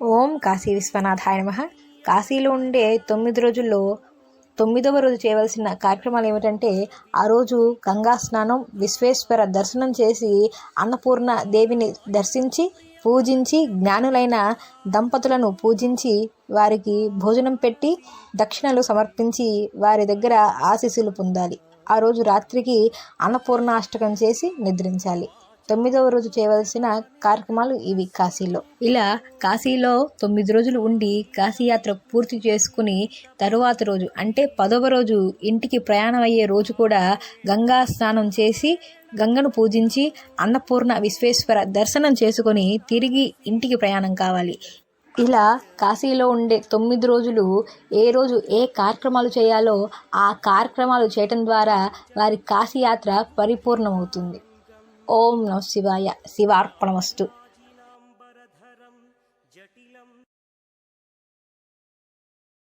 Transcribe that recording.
ఓం కాశీ విశ్వనాథాయ నమ. కాశీలో ఉండే తొమ్మిది రోజుల్లో తొమ్మిదవ రోజు చేయవలసిన కార్యక్రమాలు ఏమిటంటే ఆ రోజు గంగా స్నానం విశ్వేశ్వర దర్శనం చేసి అన్నపూర్ణ దేవిని దర్శించి పూజించి జ్ఞానులైన దంపతులను పూజించి వారికి భోజనం పెట్టి దక్షిణలు సమర్పించి వారి దగ్గర ఆశీస్సులు పొందాలి. ఆ రోజు రాత్రికి అన్నపూర్ణాష్టకం చేసి నిద్రించాలి. తొమ్మిదవ రోజు చేయవలసిన కార్యక్రమాలు ఇవి కాశీలో. ఇలా కాశీలో తొమ్మిది రోజులు ఉండి కాశీయాత్ర పూర్తి చేసుకుని తరువాత రోజు అంటే పదవ రోజు ఇంటికి ప్రయాణం అయ్యే రోజు కూడా గంగా స్నానం చేసి గంగను పూజించి అన్నపూర్ణ విశ్వేశ్వర దర్శనం చేసుకొని తిరిగి ఇంటికి ప్రయాణం కావాలి. ఇలా కాశీలో ఉండే తొమ్మిది రోజులు ఏ రోజు ఏ కార్యక్రమాలు చేయాలో ఆ కార్యక్రమాలు చేయటం ద్వారా వారి కాశీయాత్ర పరిపూర్ణమవుతుంది. ఓం నమ శివాయ శివార్పణమస్తు.